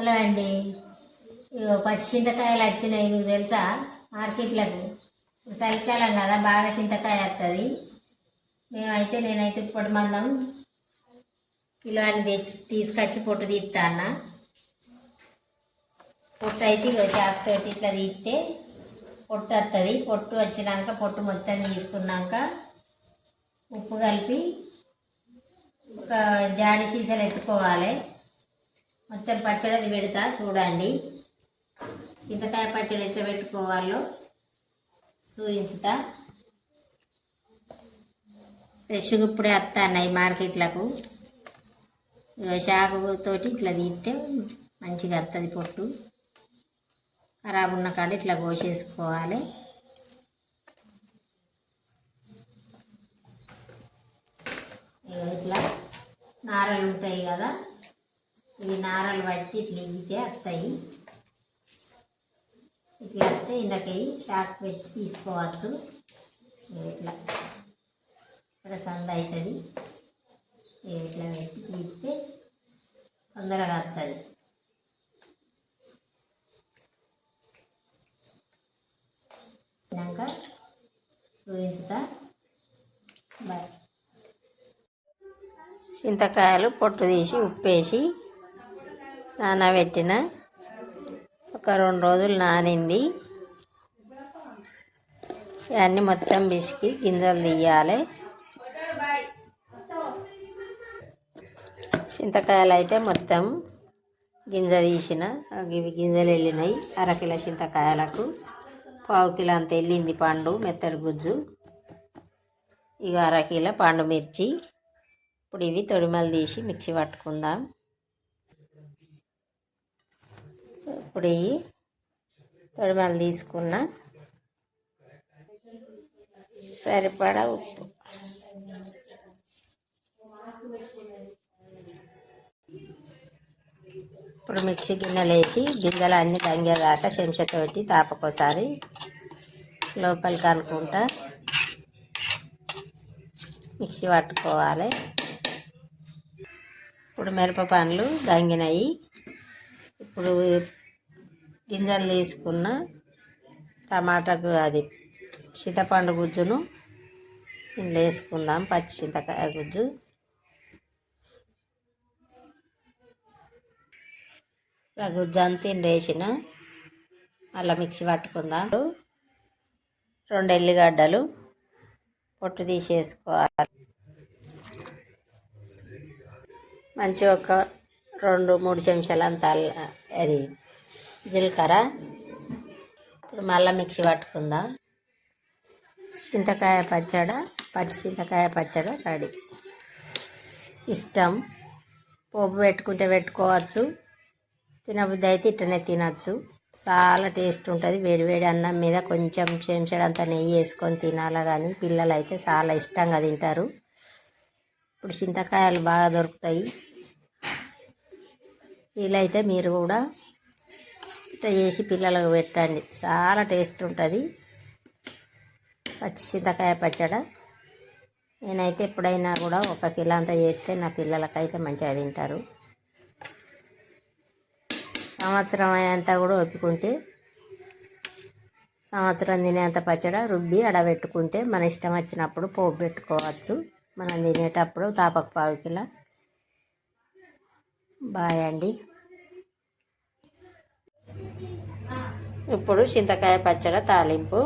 Hello అండి. ఇగో పచ్చి చింతకాయలు వచ్చినాయి మీకు తెలుసా? మార్కెట్లకు. చలికాలం కదా బాగా చింతకాయ వస్తుంది మేమైతే నేనైతే ఇప్పటి మందం కిలో అని తెచ్చి తీసుకొచ్చి పొట్టు తీస్తా అన్న. పొట్టు అయితే ఇగో ఇట్లా తీస్తే పొట్టు వస్తుంది పొట్టు వచ్చినాక పొట్టు మొత్తం తీసుకున్నాక ఉప్పు కలిపి ఒక జాడి సీసాలు ఎత్తుకోవాలి. మొత్తం పచ్చడి అది పెడతా చూడండి. చింతకాయ పచ్చడి ఎట్లా పెట్టుకోవాలో చూపించుతా. ఫ్రెష్గా ఇప్పుడే వస్తాయి మార్కెట్లకు. ఇగో ఇట్లా తీస్తే మంచిగా వస్తుంది పొట్టు. ఖరాబ్ ఉన్న కాడ ఇట్లా కోసేసుకోవాలి. ఇగో ఇట్లా నారలు ఉంటాయి కదా. ఈ నారలు పట్టి ఇట్లా ఇగితే వస్తాయి ఇట్లా వస్తే ఇందకి షాక్ పెట్టి తీసుకోవచ్చు. ఇట్లా ఇక్కడ సంద అవుతుంది ఇట్లా పెట్టి తీస్తే తొందరగా వస్తుంది తిన్నాక చూపించుతా. బాయ్. చింతకాయలు పొట్టు తీసి ఉప్పేసి నానబెట్టిన ఒక రెండు రోజులు నానింది. ఇవన్నీ మొత్తం పిసికి గింజలు తీయాలి. చింతకాయలు అయితే మొత్తం గింజ తీసిన ఇవి గింజలు వెళ్ళినాయి. అరకిలో చింతకాయలకు పావు కిలో అంత వెళ్ళింది పండు మెత్తడి గుజ్జు. ఇక అరకిలో పండు మిర్చి. ఇప్పుడు ఇవి తొడిమలు తీసి మిక్సీ పట్టుకుందాం. ఇప్పుడు ఈ తొడిమలు తీసుకున్న. సరిపడా ఉప్పు. ఇప్పుడు మిక్సీ గిన్నెలు వేసి గింజలు అన్నీ దంగేదాకా చెంచతోటి తాపకోసారి లోపలికి అనుకుంటా. మిక్సీ పట్టుకోవాలి. ఇప్పుడు మిరప పండ్లు దంగినాయి. ఇప్పుడు గింజలు తీసుకున్న టమాటాకు అది చింతపండు గుజ్జును వేసుకుందాం పచ్చి చింతకాయ గుజ్జు. ఆ గుజ్జు అంతా వేసిన మళ్ళీ మిక్సీ పట్టుకుందాం. రెండు ఎల్లిగడ్డలు పొట్టు తీసేసుకోవాలి. మంచి ఒక రెండు మూడు చెంచాలంత అంత అది జీలకర్ర. ఇప్పుడు మళ్ళీ మిక్సీ పట్టుకుందాం. చింతకాయ పచ్చడి పచ్చి చింతకాయ పచ్చడి రెడీ. ఇష్టం. పోపు పెట్టుకుంటే పెట్టుకోవచ్చు. తినబుద్ధి అయితే ఇట్లనే తినచ్చు. చాలా టేస్ట్ ఉంటుంది. వేడివేడి అన్నం మీద కొంచెం చెంచడంత నెయ్యి వేసుకొని తినాలి కానీ పిల్లలు అయితే చాలా ఇష్టంగా తింటారు. ఇప్పుడు చింతకాయలు బాగా దొరుకుతాయి. వీలైతే మీరు కూడా ఇష్ట చేసి పిల్లలకు పెట్టండి. చాలా టేస్ట్ ఉంటుంది. పచ్చి చింతకాయ పచ్చడ. నేనైతే ఎప్పుడైనా కూడా ఒక కిలో అంతా చేస్తే నా పిల్లలకైతే మంచిగా తింటారు. సంవత్సరం అయ్యేంత కూడా ఒప్పుకుంటే సంవత్సరం తినేంత పచ్చడ రుబ్బి అడబెట్టుకుంటే మన ఇష్టం వచ్చినప్పుడు పోపు పెట్టుకోవచ్చు. మనం తినేటప్పుడు తాపక పావు కిలో. బాయ్ అండి. ఇప్పుడు చింతకాయ పచ్చడ తాలింపు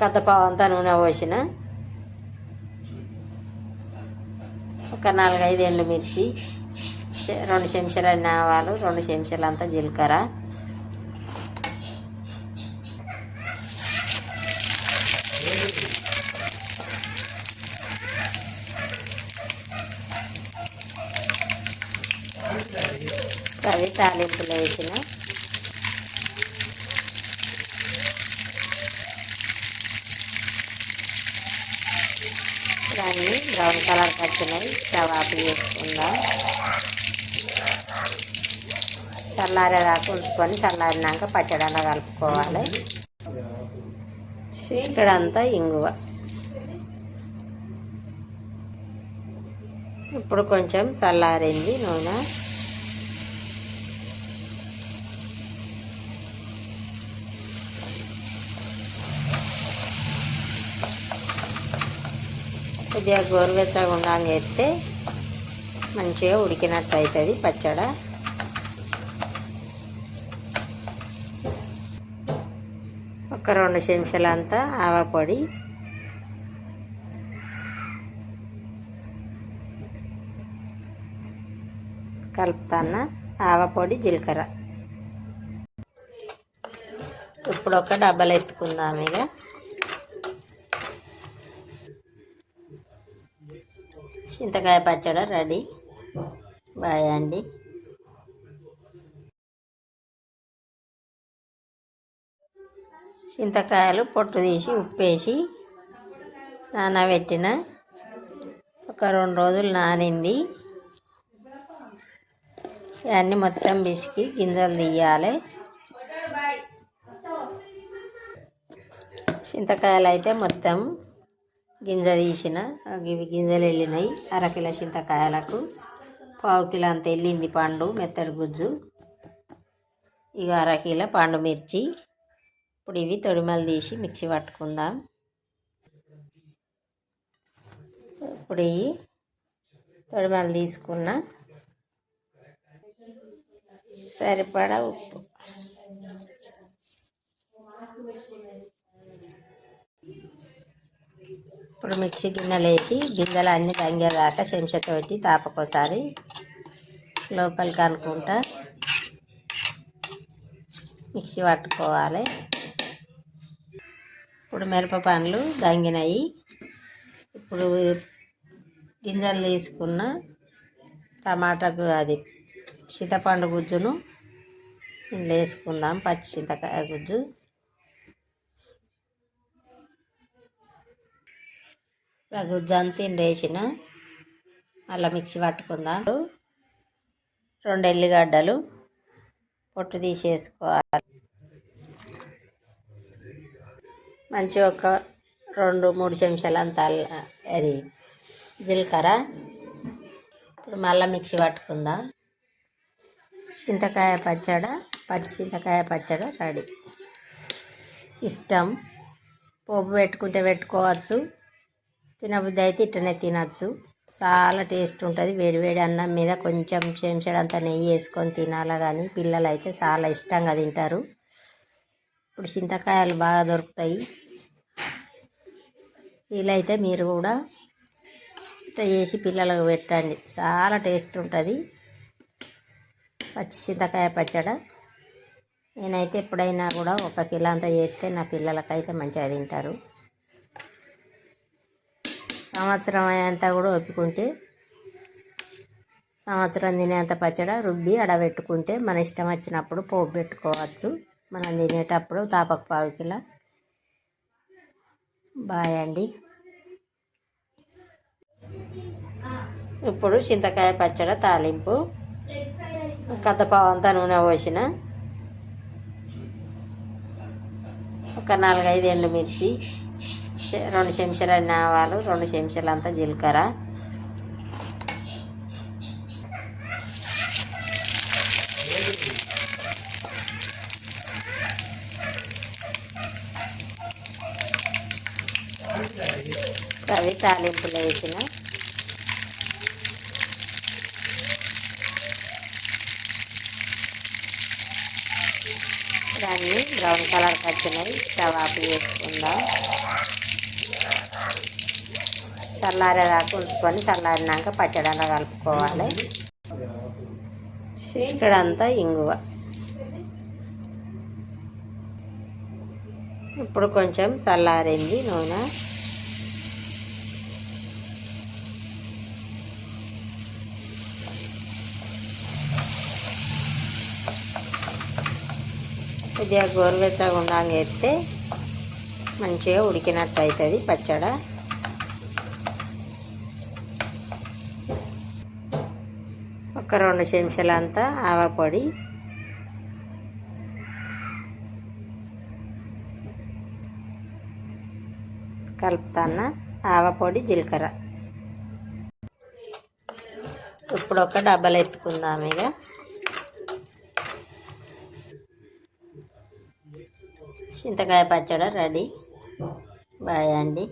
కద్దపావు అంతా నూనె పోసిన ఒక నాలుగైదు ఎండుమిర్చి రెండు చెంచాల ఆవాలు రెండు చెంచాలు అంతా జీలకర్ర. అవి తాలింపులు వేసిన దాన్ని బ్రౌన్ కలర్ వచ్చినాయి కబాబు వేసుకుందాం. చల్లారేదాకా ఉంచుకొని చల్లారినాక పచ్చడిలో కలుపుకోవాలి. ఇక్కడంతా ఇంగువ. ఇప్పుడు కొంచెం చల్లారింది నూనె. కొద్దిగా గోరువెచ్చగా ఉండాలని చేస్తే మంచిగా ఉడికినట్టు అవుతుంది పచ్చడ. ఒక రెండు చెంచాలంతా ఆవపొడి కలుపుతాన్న ఆవపొడి జీలకర్ర. ఇప్పుడు ఒక డబ్బలు ఎత్తుకుందాం ఇక. చింతకాయ పచ్చడి రెడీ. బాయ్ అండి. చింతకాయలు పొట్టు తీసి ఉప్పేసి నానబెట్టిన ఒక రెండు రోజులు నానింది. ఇవన్నీ మొత్తం పిసికి గింజలు తీయాలి. చింతకాయలు అయితే మొత్తం గింజ తీసిన ఇవి గింజలు వెళ్ళినాయి. అరకిలో చింతకాయలకు పావు కిలో అంత వెళ్ళింది పండు మెత్తడి గుజ్జు. ఇక అరకిలో పండు మిర్చి. ఇప్పుడు ఇవి తొడిమలు తీసి మిక్సీ పట్టుకుందాం. ఇప్పుడు ఇవి తొడిమలు తీసుకున్న సరిపడా ఉప్పు. ఇప్పుడు మిక్సీ గిన్నెలు వేసి గింజలు అన్నీ తంగేదాకా చెంచతోటి తాపకోసారి లోపలికి అనుకుంటా మిక్సీ పట్టుకోవాలి. ఇప్పుడు మిరప పండ్లు దంగినాయి. ఇప్పుడు గింజలు తీసుకున్న టమాటాకు అది చింతపండు గుజ్జును వేసుకుందాం పచ్చి చింతకాయ గుజ్జు. ఆ గుజ్జు వేసిన అలా మిక్సీ పట్టుకుందాం. రెండు ఎల్లిగడ్డలు పొట్టు తీసేసుకోవాలి. మంచి ఒక రెండు మూడు చెంచాలంత అల్ల- అది జీలకర్ర. ఇప్పుడు మళ్ళీ మిక్సీ పట్టుకుందాం. చింతకాయ పచ్చడ పచ్చి చింతకాయ పచ్చడ రెడీ ఇష్టం. పోపు పెట్టుకుంటే పెట్టుకోవచ్చు. తినబుద్ధి అయితే ఇట్లనే తినచ్చు. చాలా టేస్ట్ ఉంటుంది. వేడివేడి అన్నం మీద కొంచెం చెంచడంత నెయ్యి వేసుకొని తినాలా కానీ పిల్లలు అయితే చాలా ఇష్టంగా తింటారు. ఇప్పుడు చింతకాయలు బాగా దొరుకుతాయి. వీలైతే మీరు కూడా ఇట్లా చేసి పిల్లలకు పెట్టండి. చాలా టేస్ట్ ఉంటుంది. పచ్చి చింతకాయ పచ్చడ. నేనైతే ఎప్పుడైనా కూడా ఒక కిలో అంతా చేస్తే నా పిల్లలకైతే మంచిగా తింటారు. సంవత్సరం అయ్యేంత కూడా ఒప్పుకుంటే సంవత్సరం తినేంత పచ్చడ రుబ్బి అడబెట్టుకుంటే మన ఇష్టం వచ్చినప్పుడు పోపు పెట్టుకోవచ్చు. మనం తినేటప్పుడు తాపక పావు కిలో బాయ్ అండి. ఇప్పుడు చింతకాయ పచ్చడ తాలింపు. కథపావు అంతా నూనె పోసిన. ఒక నాలుగైదు ఎండుమిర్చి. మిర్చి రెండు చెంచాల ఆవాలు రెండు చెంచాలు అంతా జీలకర్ర. అవి తాలింపులు వేసిన. దాన్ని బ్రౌన్ కలర్కి వచ్చినాయి స్టవ్ ఆఫ్ చేసుకుందాం చల్లారేదాకా ఉంచుకొని చల్లారినాక పచ్చడిలో కలుపుకోవాలి. ఇక్కడంతా ఇంగువ. ఇప్పుడు కొంచెం చల్లారింది నూనె. కొద్దిగా గోరువెచ్చగా ఉండాలని చెప్తే మంచిగా ఉడికినట్టు అవుతుంది పచ్చడ. ఒక రెండు చెంచాలంతా ఆవపొడి కలుపుతాన్న ఆవపొడి జీలకర్ర. ఇప్పుడు ఒక డబ్బాలు ఎత్తుకుందాం ఇక. చింతకాయ పచ్చడి రెడీ. బాయ్ అండి.